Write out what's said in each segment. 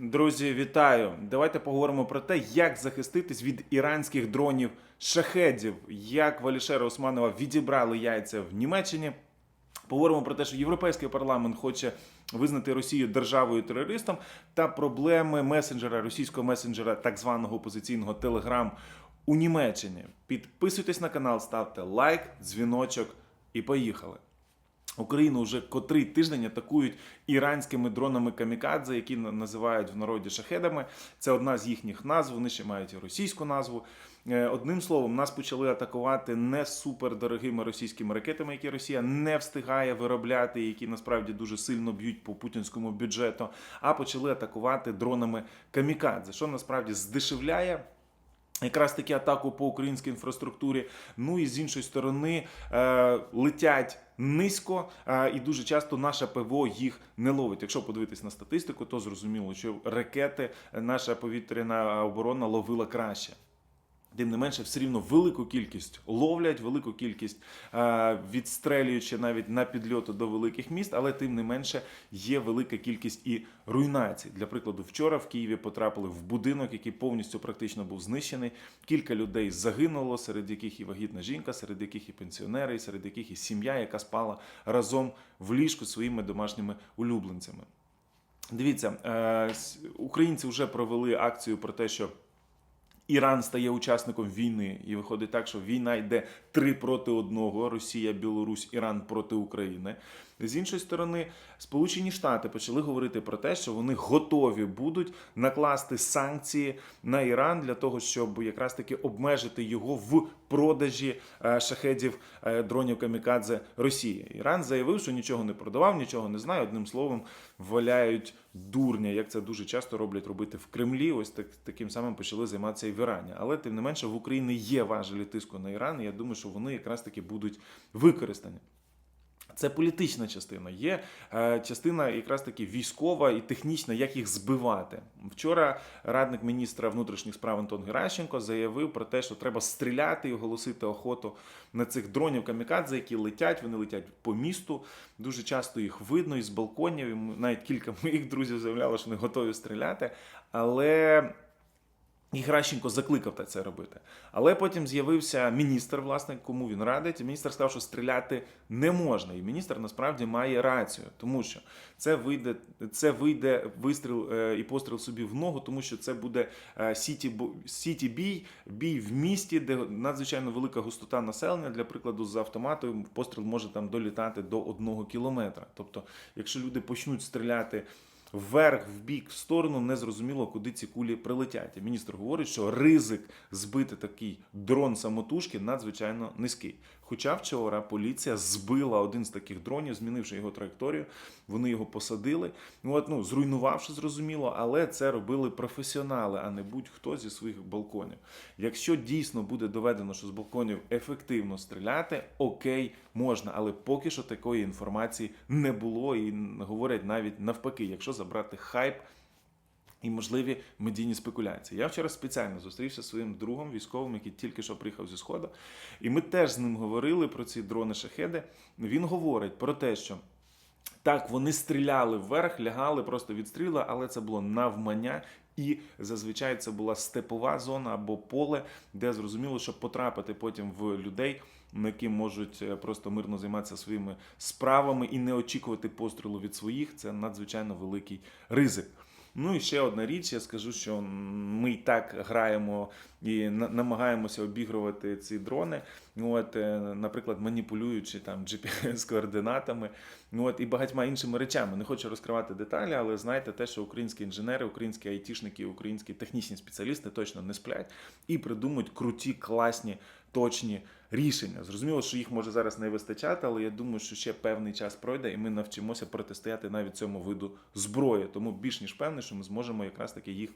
Друзі, вітаю! Давайте поговоримо про те, як захиститись від іранських дронів шахедів, як Валішера Османова відібрали яйця в Німеччині. Поговоримо про те, що Європейський парламент хоче визнати Росію державою терористом та проблеми месенджера, російського месенджера, так званого опозиційного Телеграм у Німеччині. Підписуйтесь на канал, ставте лайк, дзвіночок і поїхали. Україну вже котрий тиждень атакують іранськими дронами камікадзе, які називають в народі шахедами. Це одна з їхніх назв. Вони ще мають російську назву. Е, Одним словом, нас почали атакувати не супердорогими російськими ракетами, які Росія не встигає виробляти, які насправді дуже сильно б'ють по путінському бюджету, а почали атакувати дронами камікадзе, що насправді здешевляє якраз таки атаку по українській інфраструктурі. Ну і з іншої сторони е, летять низько, е, і дуже часто наше ПВО їх не ловить. Якщо подивитись на статистику, то зрозуміло, що ракети е, наша повітряна оборона ловила краще. Тим не менше, все рівно велику кількість ловлять, велику кількість е, відстрелюючи навіть на підльоту до великих міст, але тим не менше є велика кількість і руйнацій. Для прикладу, вчора в Києві потрапили в будинок, який повністю практично був знищений. Кілька людей загинуло, серед яких і вагітна жінка, серед яких і пенсіонери, і серед яких і сім'я, яка спала разом в ліжку своїми домашніми улюбленцями. Дивіться, е, українці вже провели акцію про те, що Іран стає учасником війни, і виходить так, що війна йде три проти одного: Росія, Білорусь, Іран проти України. З іншої сторони, Сполучені Штати почали говорити про те, що вони готові будуть накласти санкції на Іран для того, щоб якраз таки обмежити його в продажі е, шахедів е, дронів камікадзе Росії. Іран заявив, що нічого не продавав, нічого не знає. Одним словом, валяють дурня, як це дуже часто роблять робити в Кремлі. Ось так таким самим почали займатися і в Ірані. Але тим не менше в Україні є важелі тиску на Іран. І я думаю, що вони якраз таки будуть використані. Це політична частина. Є е, частина якраз таки військова і технічна, як їх збивати. Вчора радник міністра внутрішніх справ Антон Геращенко заявив про те, що треба стріляти і оголосити охоту на цих дронів камікадзе, які летять. Вони летять по місту. Дуже часто їх видно із балконів. І навіть кілька моїх друзів заявляли, що вони готові стріляти. Але і Гращенко закликав та це робити. Але потім з'явився міністр, власне, кому він радить. І міністр сказав, що стріляти не можна. І міністр насправді має рацію, тому що це вийде, це вийде вистріл е, і постріл собі в ногу, тому що це буде е, сіті, бо- сіті бій, бій в місті, де надзвичайно велика густота населення. Для прикладу, з автоматом постріл може там долітати до одного кілометра. Тобто, якщо люди почнуть стріляти вверх, в бік, в сторону, не зрозуміло, куди ці кулі прилетять. І міністр говорить, що ризик збити такий дрон самотужки надзвичайно низький. Хоча вчора поліція збила один з таких дронів, змінивши його траєкторію. Вони його посадили. Ну от ну зруйнувавши, зрозуміло, але це робили професіонали, а не будь-хто зі своїх балконів. Якщо дійсно буде доведено, що з балконів ефективно стріляти, окей, можна, але поки що такої інформації не було, і говорять навіть навпаки, якщо забрати хайп. І можливі медійні спекуляції. Я вчора спеціально зустрівся зі своїм другом військовим, який тільки що приїхав зі сходу, і ми теж з ним говорили про ці дрони шахеди. Він говорить про те, що так, вони стріляли вверх, лягали просто від стріла, але це було навмання. І зазвичай це була степова зона або поле, де зрозуміло, щоб потрапити потім в людей, які можуть е, просто мирно займатися своїми справами і не очікувати пострілу від своїх. Це надзвичайно великий ризик. Ну і ще одна річ, я скажу, що ми і так граємо і намагаємося обігрувати ці дрони. От, е, наприклад, маніпулюючи там GPS-координатами, ну от і багатьма іншими речами. Не хочу розкривати деталі, але знайте те, що українські інженери, українські айтішники, українські технічні спеціалісти точно не сплять і придумують круті, класні, точні рішення. Зрозуміло, що їх може зараз не вистачати, але я думаю, що ще певний час пройде, і ми навчимося протистояти навіть цьому виду зброї. Тому більш ніж певний, що ми зможемо якраз таки їх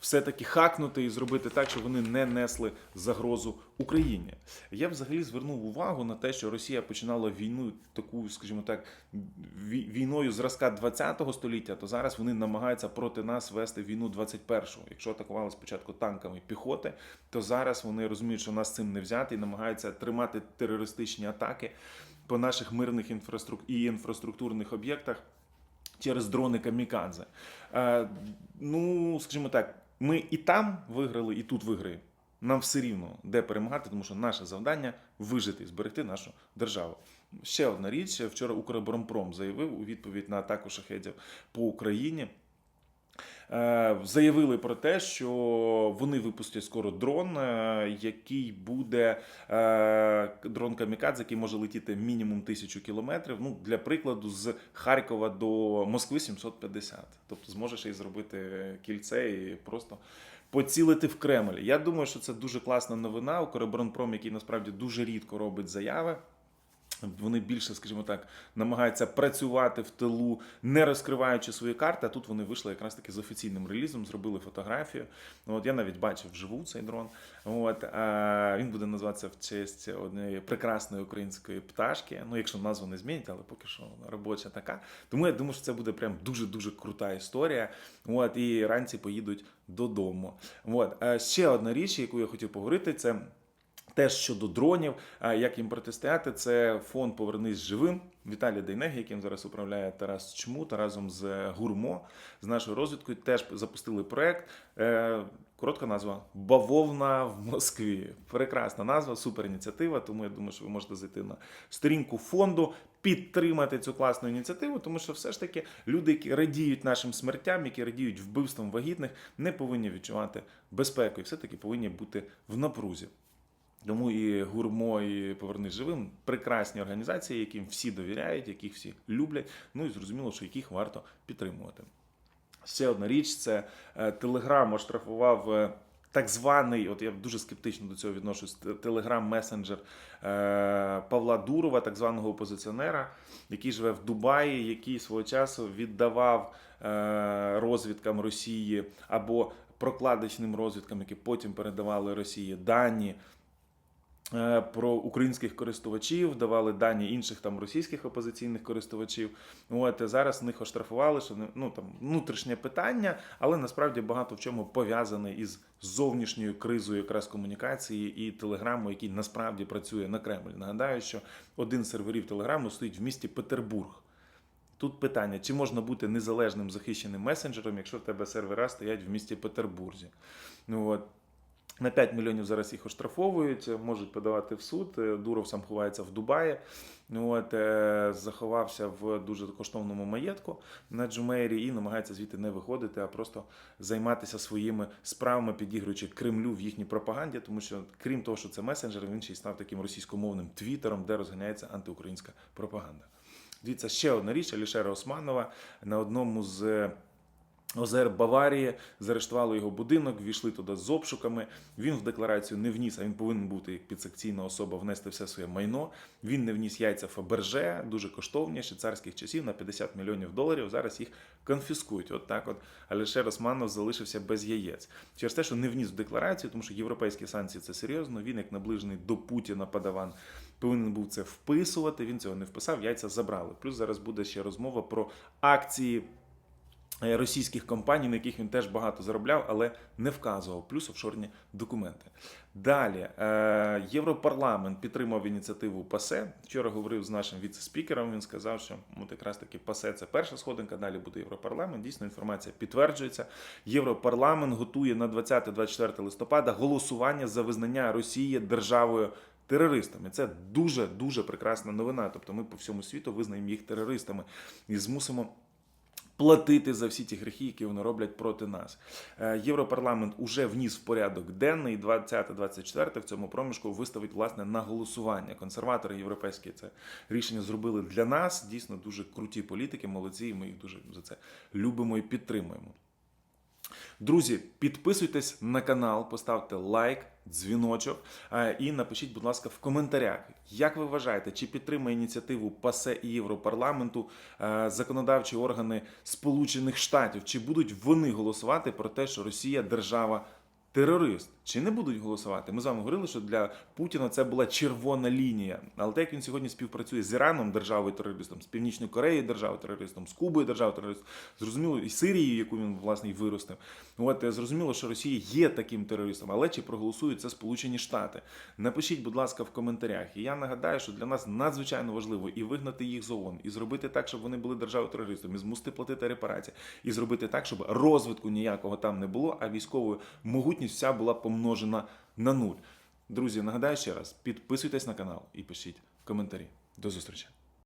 все-таки хакнути і зробити так, щоб вони не несли загрозу Україні. Я взагалі звернув увагу на те, що Росія починала війну таку, скажімо так, війною зразка 20-го століття, то зараз вони намагаються проти нас вести війну 21-го. Якщо атакували спочатку танками піхоти, то зараз вони розуміють, що нас цим не взяти і намагаються тримати терористичні атаки по наших мирних інфраструк... і інфраструктурних об'єктах через дрони камікадзе. Е, ну, скажімо так, ми і там виграли, і тут виграємо. Нам все рівно де перемагати, тому що наше завдання вижити зберегти нашу державу. Ще одна річ: вчора Укроборонпром заявив у відповідь на атаку шахедів по Україні. Е, Заявили про те, що вони випустять скоро дрон, е, який буде е, дрон Камікадзе, який може летіти мінімум тисячу кілометрів. Ну, для прикладу, з Харкова до Москви 750. Тобто зможеш і зробити кільце і просто поцілити в Кремль. Я думаю, що це дуже класна новина. Укроборонпром, який насправді дуже рідко робить заяви. Вони більше, скажімо так, намагаються працювати в тилу, не розкриваючи свої карти. А тут вони вийшли якраз таки з офіційним релізом, зробили фотографію. Ну, От я навіть бачив вживу цей дрон. От а, він буде називатися в честь однієї прекрасної української пташки. Ну, якщо назву не змінять, але поки що робоча така. Тому я думаю, що це буде прям дуже дуже крута історія. От і іранці поїдуть додому. От а ще одна річ, яку я хотів поговорити, це. Теж щодо дронів, як їм протистояти, це фонд Повернись живим. Віталій Дейнег, яким зараз управляє Тарас Чмут разом з Гурмо з нашою розвідкою, теж запустили проект. Е, Коротка назва Бавовна в Москві. Прекрасна назва, супер ініціатива. Тому я думаю, що ви можете зайти на сторінку фонду, підтримати цю класну ініціативу, тому що все ж таки люди, які радіють нашим смертям, які радіють вбивствам вагітних, не повинні відчувати безпеку і все-таки повинні бути в напрузі. Тому і гурмо, і повернись живим прекрасні організації, яким всі довіряють, яких всі люблять. Ну і зрозуміло, що яких варто підтримувати. Ще одна річ: це Телеграм оштрафував. е, Так званий, от я дуже скептично до цього відношусь, телеграм-месенджер е, Павла Дурова, так званого опозиціонера, який живе в Дубаї, який свого часу віддавав е, розвідкам Росії або прокладочним розвідкам, які потім передавали Росії дані е, про українських користувачів, давали дані інших там російських опозиційних користувачів. От е, зараз них оштрафували, що ну там внутрішнє питання, але насправді багато в чому пов'язане із зовнішньою кризою якраз комунікації і телеграму, який насправді працює на Кремль. Нагадаю, що один з серверів телеграму стоїть в місті Петербург. Тут питання: чи можна бути незалежним захищеним месенджером, якщо в тебе сервера стоять в місті Петербурзі? Ну от. На 5 мільйонів зараз їх оштрафовують, можуть подавати в суд. Е, Дуров сам ховається в Дубаї. Ну, От, е, заховався в дуже коштовному маєтку на Джумейрі і намагається звідти не виходити, а просто займатися своїми справами, підігруючи Кремлю в їхній пропаганді, тому що крім того, що це месенджер, він ще й став таким російськомовним твіттером, де розганяється антиукраїнська пропаганда. Дивіться, ще одна річ Алішера Османова на одному з озер Баварії заарештували його будинок, ввійшли туди з обшуками. Він в декларацію не вніс, а він повинен бути як підсекційна особа внести все своє майно. Він не вніс яйця Фаберже, дуже коштовні ще царських часів на 50 мільйонів доларів. Зараз їх конфіскують. От так от Алішер Османов залишився без яєць. Через те, що не вніс в декларацію, тому що європейські санкції це серйозно. Він як наближений до Путіна падаван. Повинен був це вписувати. Він цього не вписав. Яйця забрали. Плюс зараз буде ще розмова про акції російських компаній, на яких він теж багато заробляв, але не вказував, плюс офшорні документи. Далі е, Європарламент підтримав ініціативу ПАСЕ. Вчора говорив з нашим віце-спікером. Він сказав, що от якраз таки ПАСЕ це перша сходинка. Далі буде Європарламент. Дійсно, інформація підтверджується. Європарламент готує на 20-24 листопада голосування за визнання Росії державою. Терористами це дуже дуже прекрасна новина. Тобто, ми по всьому світу визнаємо їх терористами і змусимо платити за всі ті грехи, які вони роблять проти нас. Е, Європарламент уже вніс в порядок денний 20-24 в цьому проміжку виставить власне на голосування. Консерватори європейські це рішення зробили для нас. Дійсно дуже круті політики, молодці. і Ми їх дуже за це любимо і підтримуємо. Друзі, підписуйтесь на канал, поставте лайк, дзвіночок е, і напишіть, будь ласка, в коментарях, як ви вважаєте, чи підтримує ініціативу ПАСЕ і Європарламенту е, законодавчі органи Сполучених Штатів, чи будуть вони голосувати про те, що Росія держава терорист? чи не будуть голосувати? Ми з вами говорили, що для Путіна це була червона лінія. Але те, як він сьогодні співпрацює з Іраном, державою терористом, з Північною Кореєю, державою терористом, з Кубою, державою терористом, зрозуміло, і Сирією, яку він власне і виростив. От е, зрозуміло, що Росія є таким терористом, але чи проголосують це Сполучені Штати? Напишіть, будь ласка, в коментарях. І я нагадаю, що для нас надзвичайно важливо і вигнати їх з ООН, і зробити так, щоб вони були державою терористом, і змусити платити репарації, і зробити так, щоб розвитку ніякого там не було, а військова могутність вся була помножена на нуль. Друзі, нагадаю ще раз: підписуйтесь на канал і пишіть коментарі. До зустрічі!